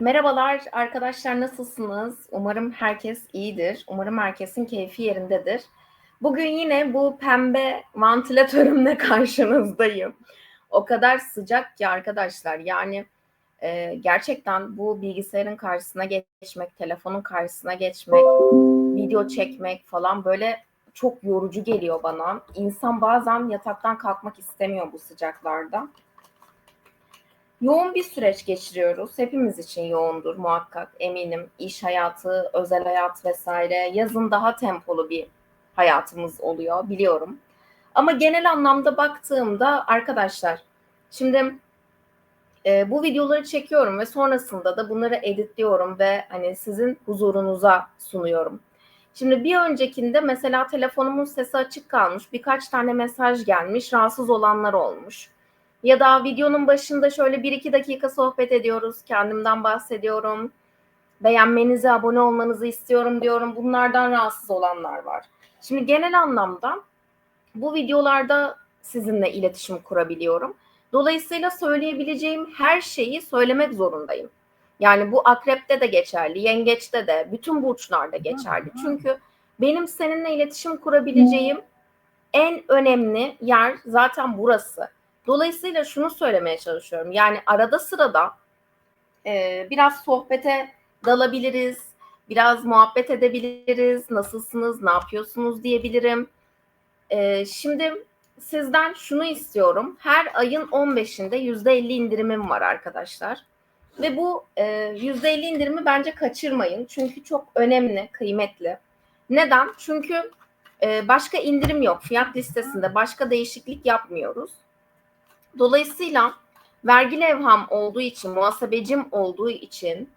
Merhabalar arkadaşlar nasılsınız? Umarım herkes iyidir. Umarım herkesin keyfi yerindedir. Bugün yine bu pembe vantilatörümle karşınızdayım. O kadar sıcak ki arkadaşlar yani e, gerçekten bu bilgisayarın karşısına geçmek, telefonun karşısına geçmek, video çekmek falan böyle çok yorucu geliyor bana. İnsan bazen yataktan kalkmak istemiyor bu sıcaklarda. Yoğun bir süreç geçiriyoruz. Hepimiz için yoğundur muhakkak eminim. İş hayatı, özel hayat vesaire. Yazın daha tempolu bir hayatımız oluyor biliyorum. Ama genel anlamda baktığımda arkadaşlar şimdi e, bu videoları çekiyorum ve sonrasında da bunları editliyorum ve hani sizin huzurunuza sunuyorum. Şimdi bir öncekinde mesela telefonumun sesi açık kalmış, birkaç tane mesaj gelmiş, rahatsız olanlar olmuş. Ya da videonun başında şöyle bir iki dakika sohbet ediyoruz, kendimden bahsediyorum. Beğenmenizi, abone olmanızı istiyorum diyorum. Bunlardan rahatsız olanlar var. Şimdi genel anlamda bu videolarda sizinle iletişim kurabiliyorum. Dolayısıyla söyleyebileceğim her şeyi söylemek zorundayım. Yani bu akrepte de geçerli, yengeçte de, bütün burçlarda geçerli. Çünkü benim seninle iletişim kurabileceğim en önemli yer zaten burası. Dolayısıyla şunu söylemeye çalışıyorum. Yani arada sırada e, biraz sohbete dalabiliriz, biraz muhabbet edebiliriz. Nasılsınız, ne yapıyorsunuz diyebilirim. E, şimdi sizden şunu istiyorum. Her ayın 15'inde %50 indirimim var arkadaşlar. Ve bu e, %50 indirimi bence kaçırmayın. Çünkü çok önemli, kıymetli. Neden? Çünkü e, başka indirim yok. Fiyat listesinde başka değişiklik yapmıyoruz. Dolayısıyla vergi levham olduğu için, muhasebecim olduğu için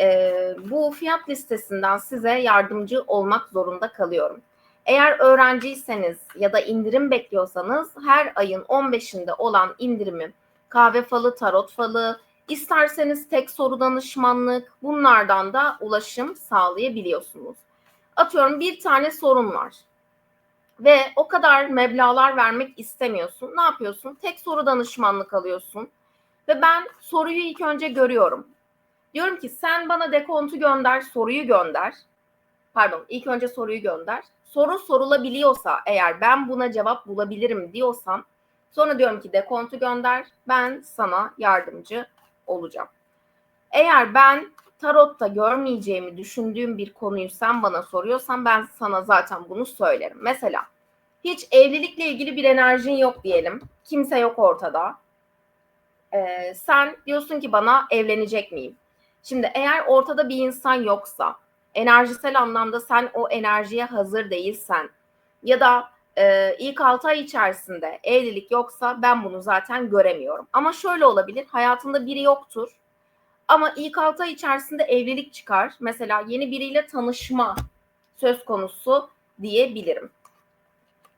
e, bu fiyat listesinden size yardımcı olmak zorunda kalıyorum. Eğer öğrenciyseniz ya da indirim bekliyorsanız her ayın 15'inde olan indirimi kahve falı, tarot falı, isterseniz tek soru danışmanlık bunlardan da ulaşım sağlayabiliyorsunuz. Atıyorum bir tane sorun var ve o kadar meblalar vermek istemiyorsun. Ne yapıyorsun? Tek soru danışmanlık alıyorsun. Ve ben soruyu ilk önce görüyorum. Diyorum ki sen bana dekontu gönder, soruyu gönder. Pardon, ilk önce soruyu gönder. Soru sorulabiliyorsa eğer ben buna cevap bulabilirim diyorsam sonra diyorum ki dekontu gönder. Ben sana yardımcı olacağım. Eğer ben tarotta görmeyeceğimi düşündüğüm bir konuyu sen bana soruyorsan ben sana zaten bunu söylerim. Mesela hiç evlilikle ilgili bir enerjin yok diyelim. Kimse yok ortada. Ee, sen diyorsun ki bana evlenecek miyim? Şimdi eğer ortada bir insan yoksa, enerjisel anlamda sen o enerjiye hazır değilsen ya da e, ilk 6 ay içerisinde evlilik yoksa ben bunu zaten göremiyorum. Ama şöyle olabilir, hayatında biri yoktur ama ilk 6 ay içerisinde evlilik çıkar. Mesela yeni biriyle tanışma söz konusu diyebilirim.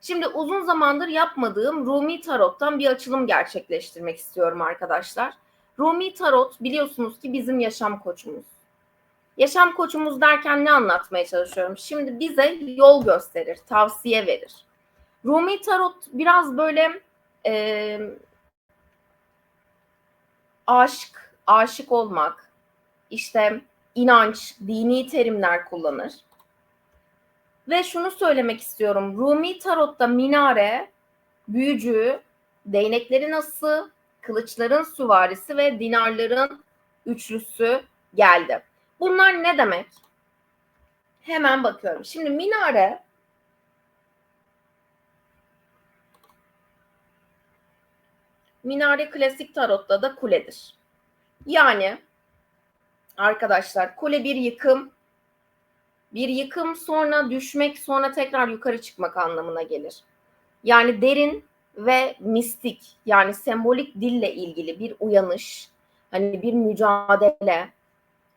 Şimdi uzun zamandır yapmadığım Rumi Tarot'tan bir açılım gerçekleştirmek istiyorum arkadaşlar. Rumi Tarot biliyorsunuz ki bizim yaşam koçumuz. Yaşam koçumuz derken ne anlatmaya çalışıyorum? Şimdi bize yol gösterir, tavsiye verir. Rumi Tarot biraz böyle e, aşk, aşık olmak, işte inanç, dini terimler kullanır. Ve şunu söylemek istiyorum. Rumi Tarot'ta minare, büyücü, değneklerin ası, kılıçların süvarisi ve dinarların üçlüsü geldi. Bunlar ne demek? Hemen bakıyorum. Şimdi minare Minare klasik tarotta da kuledir. Yani arkadaşlar kule bir yıkım, bir yıkım sonra düşmek sonra tekrar yukarı çıkmak anlamına gelir. Yani derin ve mistik yani sembolik dille ilgili bir uyanış, hani bir mücadele,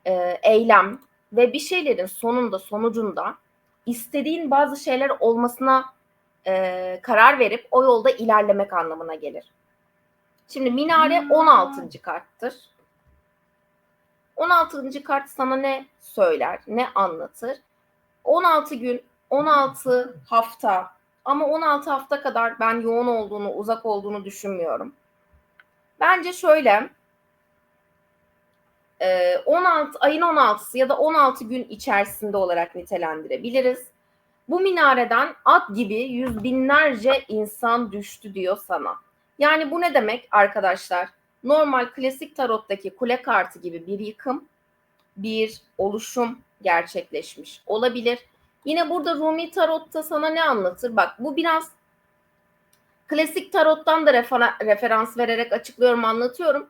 e, eylem ve bir şeylerin sonunda sonucunda istediğin bazı şeyler olmasına e, karar verip o yolda ilerlemek anlamına gelir. Şimdi minare 16. karttır. 16. kart sana ne söyler, ne anlatır? 16 gün, 16 hafta ama 16 hafta kadar ben yoğun olduğunu, uzak olduğunu düşünmüyorum. Bence şöyle, e, 16 ayın 16'sı ya da 16 gün içerisinde olarak nitelendirebiliriz. Bu minareden at gibi yüz binlerce insan düştü diyor sana. Yani bu ne demek arkadaşlar? Normal klasik tarottaki kule kartı gibi bir yıkım, bir oluşum gerçekleşmiş olabilir. Yine burada Rumi tarotta sana ne anlatır? Bak bu biraz klasik tarottan da refer- referans vererek açıklıyorum, anlatıyorum.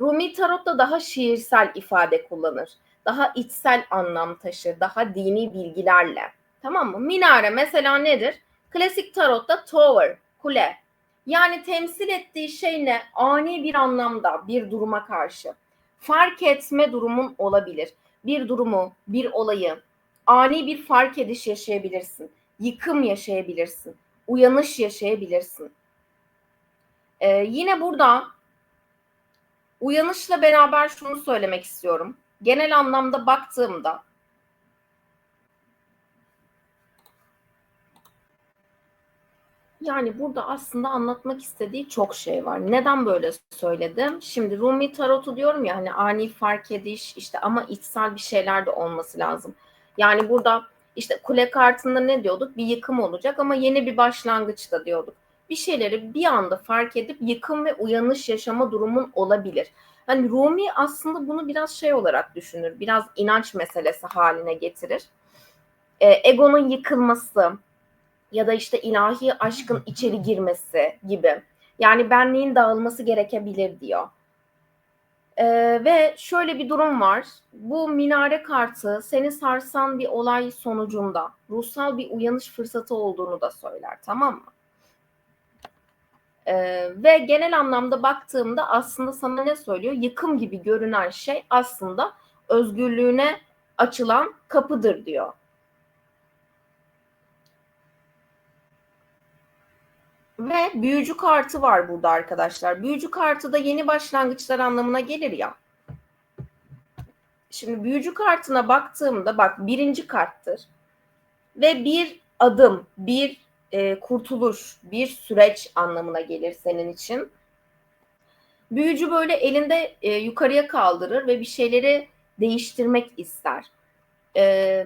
Rumi tarotta daha şiirsel ifade kullanır. Daha içsel anlam taşır, daha dini bilgilerle. Tamam mı? Minare mesela nedir? Klasik tarotta tower, kule. Yani temsil ettiği şey ne? Ani bir anlamda bir duruma karşı. Fark etme durumun olabilir. Bir durumu, bir olayı, ani bir fark ediş yaşayabilirsin. Yıkım yaşayabilirsin. Uyanış yaşayabilirsin. Ee, yine burada uyanışla beraber şunu söylemek istiyorum. Genel anlamda baktığımda Yani burada aslında anlatmak istediği çok şey var. Neden böyle söyledim? Şimdi Rumi tarotu diyorum ya hani ani fark ediş işte ama içsel bir şeyler de olması lazım. Yani burada işte kule kartında ne diyorduk? Bir yıkım olacak ama yeni bir başlangıç da diyorduk. Bir şeyleri bir anda fark edip yıkım ve uyanış yaşama durumun olabilir. Hani Rumi aslında bunu biraz şey olarak düşünür. Biraz inanç meselesi haline getirir. E, egonun yıkılması, ya da işte ilahi aşkın içeri girmesi gibi. Yani benliğin dağılması gerekebilir diyor. Ee, ve şöyle bir durum var. Bu minare kartı seni sarsan bir olay sonucunda ruhsal bir uyanış fırsatı olduğunu da söyler. Tamam mı? Ee, ve genel anlamda baktığımda aslında sana ne söylüyor? Yıkım gibi görünen şey aslında özgürlüğüne açılan kapıdır diyor. Ve büyücü kartı var burada arkadaşlar. Büyücü kartı da yeni başlangıçlar anlamına gelir ya. Şimdi büyücü kartına baktığımda bak birinci karttır. Ve bir adım, bir e, kurtuluş, bir süreç anlamına gelir senin için. Büyücü böyle elinde e, yukarıya kaldırır ve bir şeyleri değiştirmek ister. E,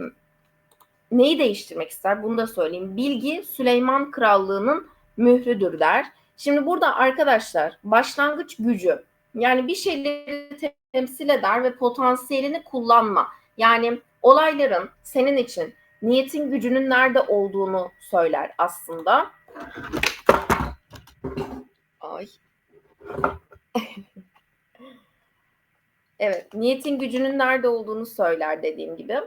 neyi değiştirmek ister? Bunu da söyleyeyim. Bilgi Süleyman Krallığı'nın mührüdür der. Şimdi burada arkadaşlar başlangıç gücü yani bir şeyleri temsil eder ve potansiyelini kullanma. Yani olayların senin için niyetin gücünün nerede olduğunu söyler aslında. Ay. evet, niyetin gücünün nerede olduğunu söyler dediğim gibi.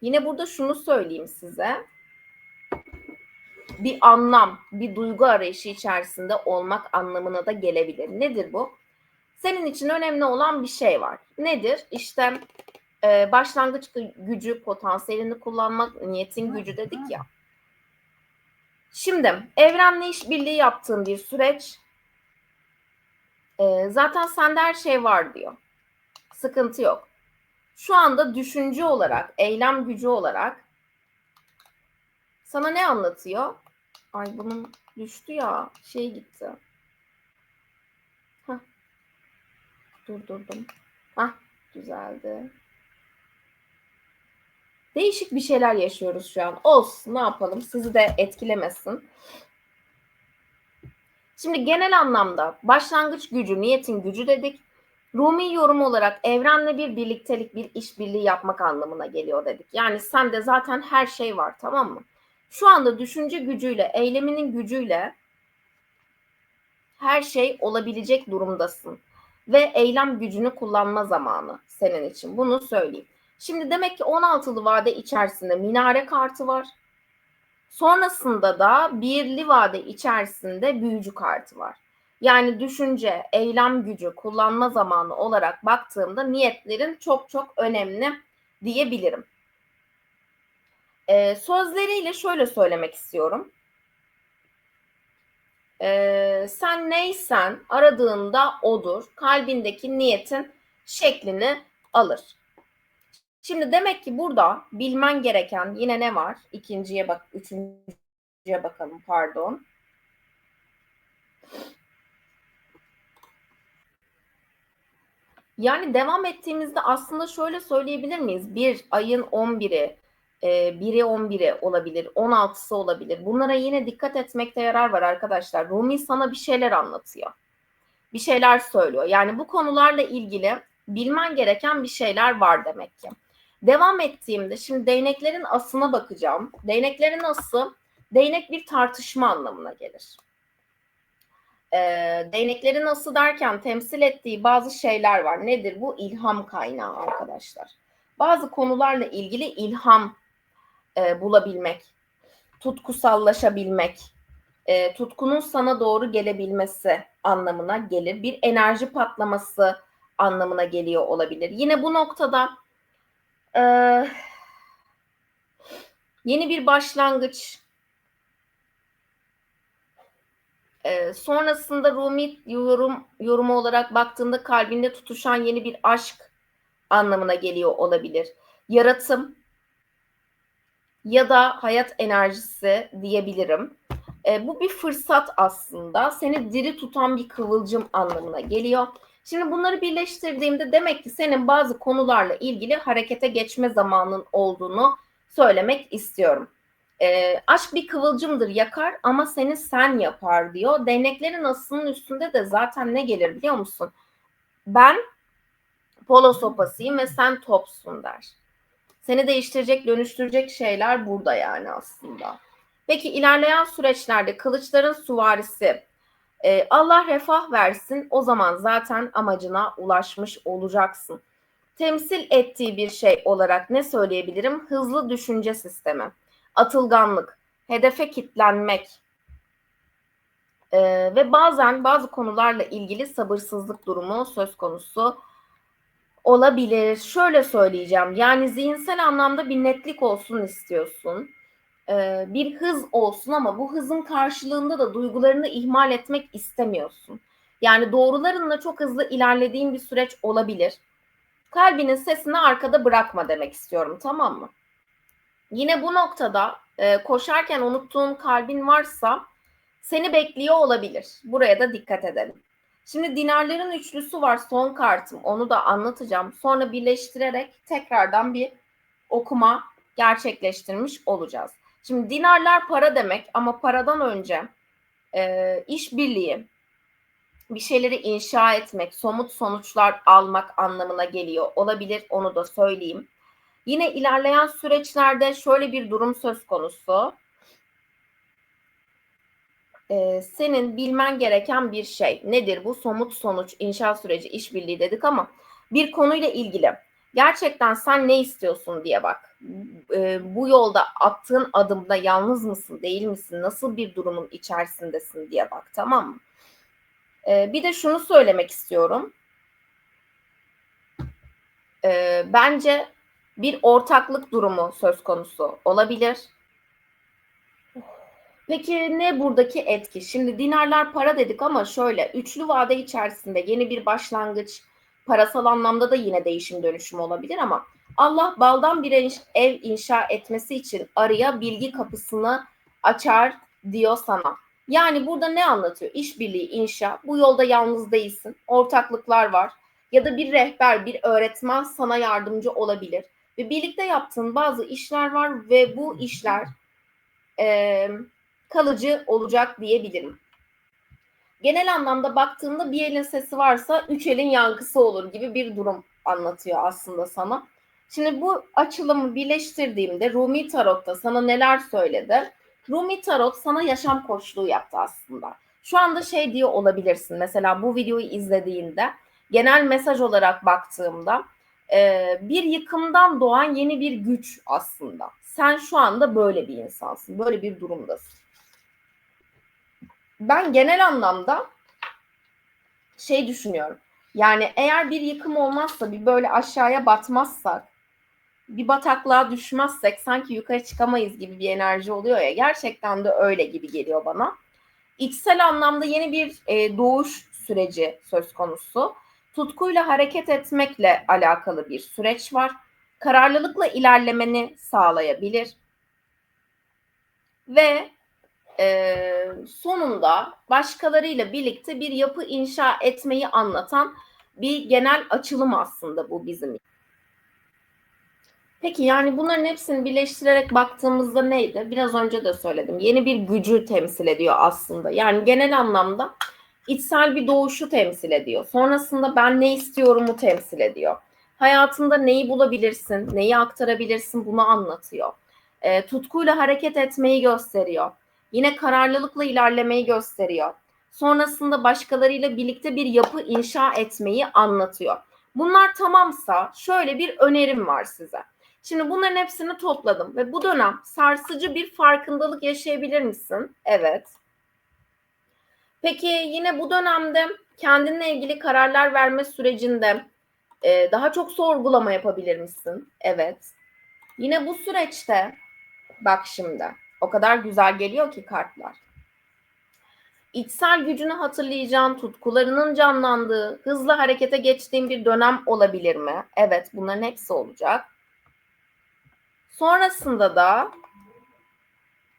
Yine burada şunu söyleyeyim size bir anlam, bir duygu arayışı içerisinde olmak anlamına da gelebilir. Nedir bu? Senin için önemli olan bir şey var. Nedir? İşte e, başlangıç gücü, potansiyelini kullanmak, niyetin gücü dedik ya. Şimdi evrenle işbirliği yaptığın bir süreç e, zaten sende her şey var diyor. Sıkıntı yok. Şu anda düşünce olarak, eylem gücü olarak sana ne anlatıyor? Ay bunun düştü ya. Şey gitti. Hah. Durdurdum. Hah düzeldi. Değişik bir şeyler yaşıyoruz şu an. Olsun ne yapalım sizi de etkilemesin. Şimdi genel anlamda başlangıç gücü, niyetin gücü dedik. Rumi yorum olarak evrenle bir birliktelik, bir işbirliği yapmak anlamına geliyor dedik. Yani sende zaten her şey var tamam mı? Şu anda düşünce gücüyle, eyleminin gücüyle her şey olabilecek durumdasın. Ve eylem gücünü kullanma zamanı senin için. Bunu söyleyeyim. Şimdi demek ki 16'lı vade içerisinde minare kartı var. Sonrasında da birli vade içerisinde büyücü kartı var. Yani düşünce, eylem gücü, kullanma zamanı olarak baktığımda niyetlerin çok çok önemli diyebilirim. E, sözleriyle şöyle söylemek istiyorum. E, sen neysen aradığında odur. Kalbindeki niyetin şeklini alır. Şimdi demek ki burada bilmen gereken yine ne var? İkinciye bak, üçüncüye bakalım pardon. Yani devam ettiğimizde aslında şöyle söyleyebilir miyiz? Bir ayın 11'i, e, 1'i 11'i olabilir, 16'sı olabilir. Bunlara yine dikkat etmekte yarar var arkadaşlar. Rumi sana bir şeyler anlatıyor. Bir şeyler söylüyor. Yani bu konularla ilgili bilmen gereken bir şeyler var demek ki. Devam ettiğimde şimdi değneklerin asına bakacağım. Değneklerin ası, değnek bir tartışma anlamına gelir e, değneklerin nasıl derken temsil ettiği bazı şeyler var. Nedir bu? İlham kaynağı arkadaşlar. Bazı konularla ilgili ilham e, bulabilmek, tutkusallaşabilmek, e, tutkunun sana doğru gelebilmesi anlamına gelir. Bir enerji patlaması anlamına geliyor olabilir. Yine bu noktada e, yeni bir başlangıç, E, sonrasında Rumi yorum yorumu olarak baktığında kalbinde tutuşan yeni bir aşk anlamına geliyor olabilir. Yaratım ya da hayat enerjisi diyebilirim. E, bu bir fırsat aslında. Seni diri tutan bir kıvılcım anlamına geliyor. Şimdi bunları birleştirdiğimde demek ki senin bazı konularla ilgili harekete geçme zamanın olduğunu söylemek istiyorum. E, aşk bir kıvılcımdır yakar ama seni sen yapar diyor. Değneklerin asının üstünde de zaten ne gelir biliyor musun? Ben polo sopasıyım ve sen topsun der. Seni değiştirecek, dönüştürecek şeyler burada yani aslında. Peki ilerleyen süreçlerde kılıçların suvarisi e, Allah refah versin o zaman zaten amacına ulaşmış olacaksın. Temsil ettiği bir şey olarak ne söyleyebilirim? Hızlı düşünce sistemi atılganlık, hedefe kitlenmek e, ve bazen bazı konularla ilgili sabırsızlık durumu söz konusu olabilir. Şöyle söyleyeceğim yani zihinsel anlamda bir netlik olsun istiyorsun. E, bir hız olsun ama bu hızın karşılığında da duygularını ihmal etmek istemiyorsun. Yani doğrularınla çok hızlı ilerlediğin bir süreç olabilir. Kalbinin sesini arkada bırakma demek istiyorum tamam mı? Yine bu noktada e, koşarken unuttuğun kalbin varsa seni bekliyor olabilir. Buraya da dikkat edelim. Şimdi dinarların üçlüsü var son kartım. Onu da anlatacağım. Sonra birleştirerek tekrardan bir okuma gerçekleştirmiş olacağız. Şimdi dinarlar para demek ama paradan önce e, işbirliği, bir şeyleri inşa etmek, somut sonuçlar almak anlamına geliyor olabilir. Onu da söyleyeyim. Yine ilerleyen süreçlerde şöyle bir durum söz konusu. Ee, senin bilmen gereken bir şey. Nedir bu? Somut sonuç, inşa süreci, işbirliği dedik ama bir konuyla ilgili gerçekten sen ne istiyorsun diye bak. Ee, bu yolda attığın adımda yalnız mısın, değil misin? Nasıl bir durumun içerisindesin diye bak tamam mı? Ee, bir de şunu söylemek istiyorum. Ee, bence bir ortaklık durumu söz konusu olabilir. Peki ne buradaki etki? Şimdi dinarlar para dedik ama şöyle üçlü vade içerisinde yeni bir başlangıç, parasal anlamda da yine değişim dönüşüm olabilir ama Allah baldan bir ev inşa etmesi için araya bilgi kapısını açar diyor sana. Yani burada ne anlatıyor? İşbirliği, inşa. Bu yolda yalnız değilsin. Ortaklıklar var. Ya da bir rehber, bir öğretmen sana yardımcı olabilir ve birlikte yaptığın bazı işler var ve bu işler e, kalıcı olacak diyebilirim. Genel anlamda baktığında bir elin sesi varsa üç elin yankısı olur gibi bir durum anlatıyor aslında sana. Şimdi bu açılımı birleştirdiğimde Rumi Tarot'ta sana neler söyledi? Rumi Tarot sana yaşam koçluğu yaptı aslında. Şu anda şey diyor olabilirsin. Mesela bu videoyu izlediğinde genel mesaj olarak baktığımda e, bir yıkımdan doğan yeni bir güç aslında. Sen şu anda böyle bir insansın, böyle bir durumdasın. Ben genel anlamda şey düşünüyorum. Yani eğer bir yıkım olmazsa, bir böyle aşağıya batmazsak, bir bataklığa düşmezsek sanki yukarı çıkamayız gibi bir enerji oluyor ya. Gerçekten de öyle gibi geliyor bana. İçsel anlamda yeni bir e, doğuş süreci söz konusu tutkuyla hareket etmekle alakalı bir süreç var. Kararlılıkla ilerlemeni sağlayabilir. Ve e, sonunda başkalarıyla birlikte bir yapı inşa etmeyi anlatan bir genel açılım aslında bu bizim. Peki yani bunların hepsini birleştirerek baktığımızda neydi? Biraz önce de söyledim. Yeni bir gücü temsil ediyor aslında. Yani genel anlamda içsel bir doğuşu temsil ediyor. Sonrasında ben ne istiyorumu temsil ediyor. Hayatında neyi bulabilirsin, neyi aktarabilirsin bunu anlatıyor. E, tutkuyla hareket etmeyi gösteriyor. Yine kararlılıkla ilerlemeyi gösteriyor. Sonrasında başkalarıyla birlikte bir yapı inşa etmeyi anlatıyor. Bunlar tamamsa şöyle bir önerim var size. Şimdi bunların hepsini topladım ve bu dönem sarsıcı bir farkındalık yaşayabilir misin? Evet. Peki yine bu dönemde kendinle ilgili kararlar verme sürecinde e, daha çok sorgulama yapabilir misin? Evet. Yine bu süreçte bak şimdi o kadar güzel geliyor ki kartlar. İçsel gücünü hatırlayacağın, tutkularının canlandığı, hızlı harekete geçtiğin bir dönem olabilir mi? Evet, bunların hepsi olacak. Sonrasında da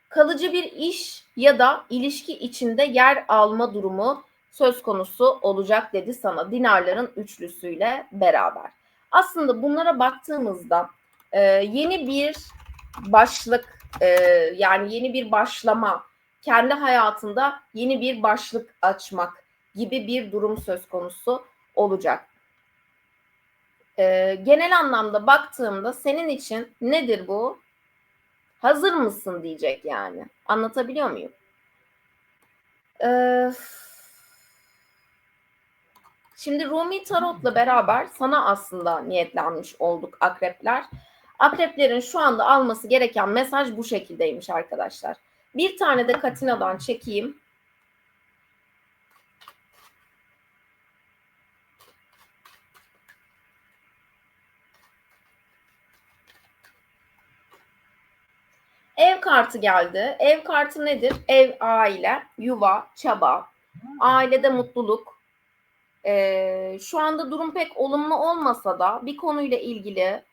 kalıcı bir iş ya da ilişki içinde yer alma durumu söz konusu olacak dedi sana dinarların üçlüsüyle beraber. Aslında bunlara baktığımızda e, yeni bir başlık e, yani yeni bir başlama kendi hayatında yeni bir başlık açmak gibi bir durum söz konusu olacak. E, genel anlamda baktığımda senin için nedir bu? Hazır mısın diyecek yani. Anlatabiliyor muyum? Ee, şimdi Rumi Tarot'la beraber sana aslında niyetlenmiş olduk akrepler. Akreplerin şu anda alması gereken mesaj bu şekildeymiş arkadaşlar. Bir tane de Katina'dan çekeyim. Ev kartı geldi. Ev kartı nedir? Ev, aile, yuva, çaba, ailede mutluluk. Ee, şu anda durum pek olumlu olmasa da bir konuyla ilgili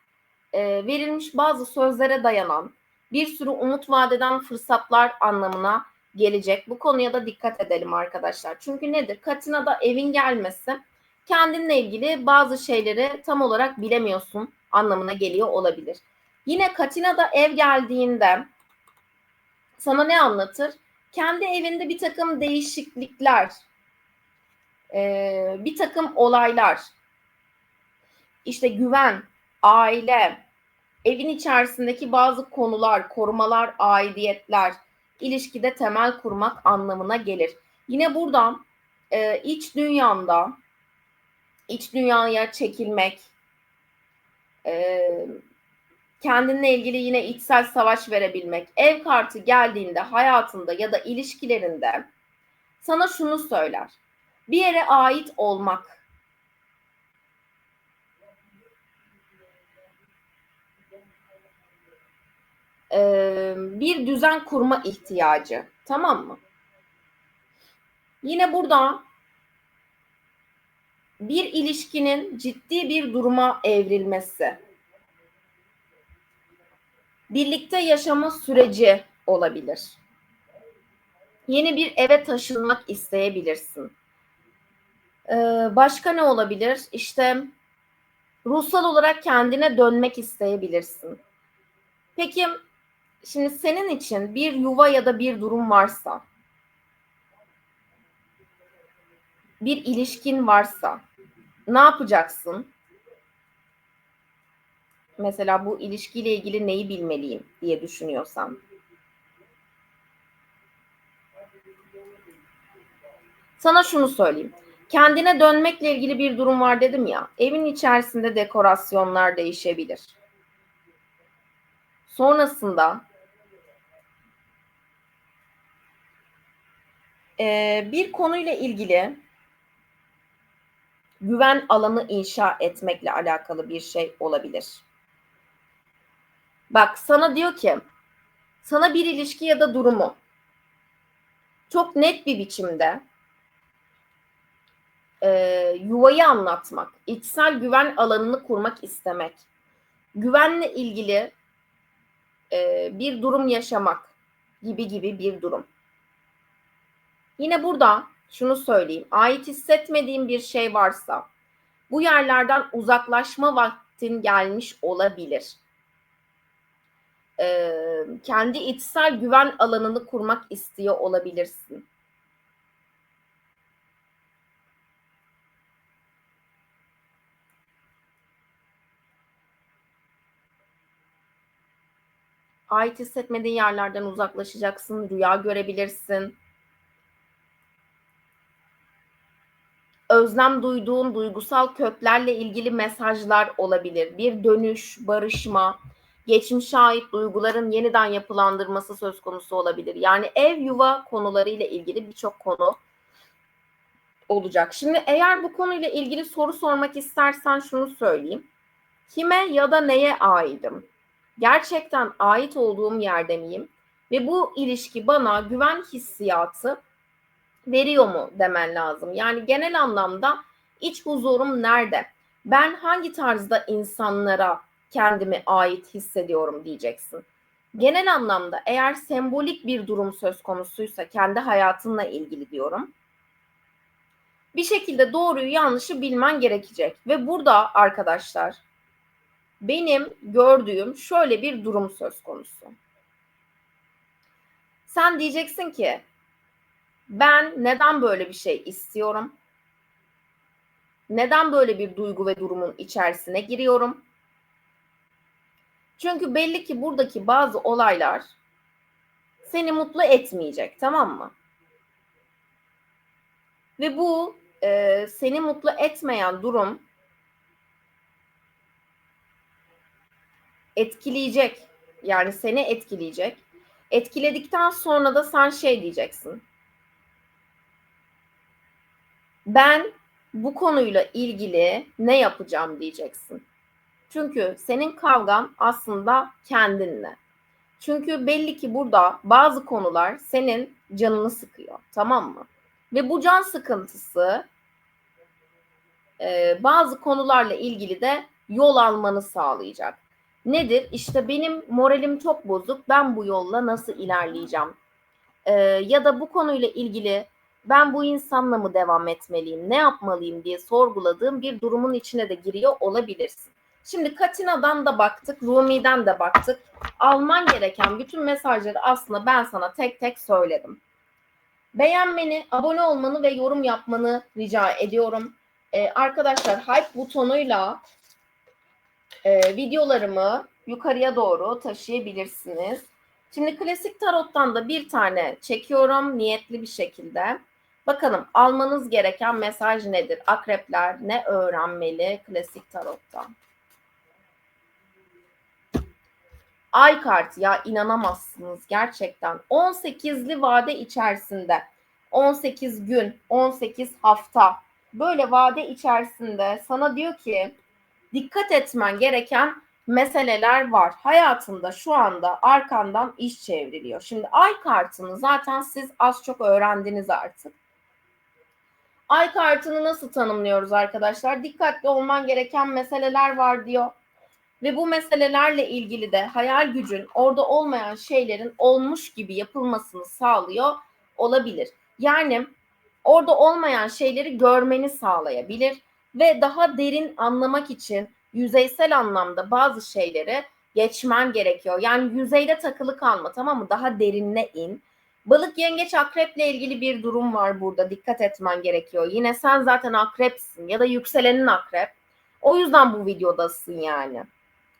e, verilmiş bazı sözlere dayanan bir sürü umut vadeden fırsatlar anlamına gelecek. Bu konuya da dikkat edelim arkadaşlar. Çünkü nedir? Katina'da evin gelmesi kendinle ilgili bazı şeyleri tam olarak bilemiyorsun anlamına geliyor olabilir. Yine Katina'da ev geldiğinde sana ne anlatır? Kendi evinde bir takım değişiklikler, e, bir takım olaylar, işte güven, aile, evin içerisindeki bazı konular, korumalar, aidiyetler, ilişkide temel kurmak anlamına gelir. Yine buradan e, iç dünyanda, iç dünyaya çekilmek, e, kendinle ilgili yine içsel savaş verebilmek. Ev kartı geldiğinde hayatında ya da ilişkilerinde sana şunu söyler. Bir yere ait olmak. Ee, bir düzen kurma ihtiyacı. Tamam mı? Yine burada bir ilişkinin ciddi bir duruma evrilmesi birlikte yaşama süreci olabilir. Yeni bir eve taşınmak isteyebilirsin. Ee, başka ne olabilir? İşte ruhsal olarak kendine dönmek isteyebilirsin. Peki şimdi senin için bir yuva ya da bir durum varsa, bir ilişkin varsa ne yapacaksın? mesela bu ilişkiyle ilgili neyi bilmeliyim diye düşünüyorsam. Sana şunu söyleyeyim. Kendine dönmekle ilgili bir durum var dedim ya. Evin içerisinde dekorasyonlar değişebilir. Sonrasında e, bir konuyla ilgili güven alanı inşa etmekle alakalı bir şey olabilir. Bak sana diyor ki sana bir ilişki ya da durumu çok net bir biçimde e, yuvayı anlatmak, içsel güven alanını kurmak istemek, güvenle ilgili e, bir durum yaşamak gibi gibi bir durum. Yine burada şunu söyleyeyim. Ait hissetmediğim bir şey varsa, Bu yerlerden uzaklaşma vaktin gelmiş olabilir. Ee, kendi içsel güven alanını kurmak istiyor olabilirsin. Ait hissetmediğin yerlerden uzaklaşacaksın, rüya görebilirsin. Özlem duyduğun duygusal köklerle ilgili mesajlar olabilir. Bir dönüş, barışma, geçmişe ait duyguların yeniden yapılandırması söz konusu olabilir. Yani ev yuva konularıyla ilgili birçok konu olacak. Şimdi eğer bu konuyla ilgili soru sormak istersen şunu söyleyeyim. Kime ya da neye aidim? Gerçekten ait olduğum yerde miyim? Ve bu ilişki bana güven hissiyatı veriyor mu demen lazım. Yani genel anlamda iç huzurum nerede? Ben hangi tarzda insanlara kendimi ait hissediyorum diyeceksin. Genel anlamda eğer sembolik bir durum söz konusuysa kendi hayatınla ilgili diyorum. Bir şekilde doğruyu yanlışı bilmen gerekecek ve burada arkadaşlar benim gördüğüm şöyle bir durum söz konusu. Sen diyeceksin ki ben neden böyle bir şey istiyorum? Neden böyle bir duygu ve durumun içerisine giriyorum? Çünkü belli ki buradaki bazı olaylar seni mutlu etmeyecek, tamam mı? Ve bu e, seni mutlu etmeyen durum etkileyecek. Yani seni etkileyecek. Etkiledikten sonra da sen şey diyeceksin. Ben bu konuyla ilgili ne yapacağım diyeceksin. Çünkü senin kavgan aslında kendinle. Çünkü belli ki burada bazı konular senin canını sıkıyor. Tamam mı? Ve bu can sıkıntısı e, bazı konularla ilgili de yol almanı sağlayacak. Nedir? İşte benim moralim çok bozuk. Ben bu yolla nasıl ilerleyeceğim? Ee, ya da bu konuyla ilgili ben bu insanla mı devam etmeliyim, ne yapmalıyım diye sorguladığım bir durumun içine de giriyor olabilirsin. Şimdi Katina'dan da baktık, Rumi'den de baktık. Alman gereken bütün mesajları aslında ben sana tek tek söyledim. Beğenmeni, abone olmanı ve yorum yapmanı rica ediyorum. Ee, arkadaşlar hype butonuyla e, videolarımı yukarıya doğru taşıyabilirsiniz. Şimdi klasik tarottan da bir tane çekiyorum niyetli bir şekilde. Bakalım almanız gereken mesaj nedir? Akrepler ne öğrenmeli klasik tarottan? Ay kartı ya inanamazsınız gerçekten. 18'li vade içerisinde 18 gün, 18 hafta böyle vade içerisinde sana diyor ki dikkat etmen gereken meseleler var. Hayatında şu anda arkandan iş çevriliyor. Şimdi ay kartını zaten siz az çok öğrendiniz artık. Ay kartını nasıl tanımlıyoruz arkadaşlar? Dikkatli olman gereken meseleler var diyor. Ve bu meselelerle ilgili de hayal gücün orada olmayan şeylerin olmuş gibi yapılmasını sağlıyor olabilir. Yani orada olmayan şeyleri görmeni sağlayabilir ve daha derin anlamak için yüzeysel anlamda bazı şeyleri geçmen gerekiyor. Yani yüzeyde takılı kalma tamam mı? Daha derinine in. Balık yengeç akreple ilgili bir durum var burada. Dikkat etmen gerekiyor. Yine sen zaten akrepsin ya da yükselenin akrep. O yüzden bu videodasın yani.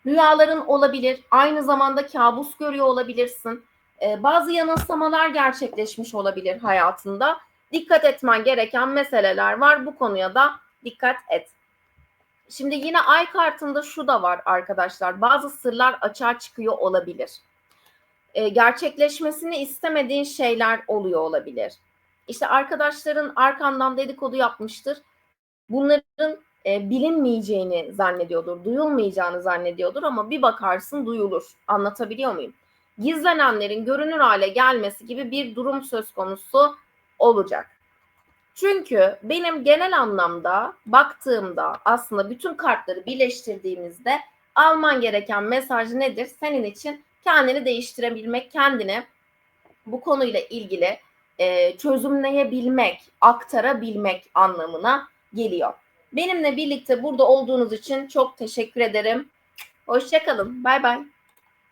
Rüyaların olabilir. Aynı zamanda kabus görüyor olabilirsin. Ee, bazı yanılsamalar gerçekleşmiş olabilir hayatında. Dikkat etmen gereken meseleler var. Bu konuya da dikkat et. Şimdi yine ay kartında şu da var arkadaşlar. Bazı sırlar açığa çıkıyor olabilir. E, gerçekleşmesini istemediğin şeyler oluyor olabilir. İşte arkadaşların arkandan dedikodu yapmıştır. Bunların e, bilinmeyeceğini zannediyordur, duyulmayacağını zannediyordur ama bir bakarsın duyulur. Anlatabiliyor muyum? Gizlenenlerin görünür hale gelmesi gibi bir durum söz konusu olacak. Çünkü benim genel anlamda baktığımda aslında bütün kartları birleştirdiğimizde alman gereken mesaj nedir? Senin için kendini değiştirebilmek, kendini bu konuyla ilgili e, çözümleyebilmek, aktarabilmek anlamına geliyor. Benimle birlikte burada olduğunuz için çok teşekkür ederim. Hoşçakalın. Bay bay.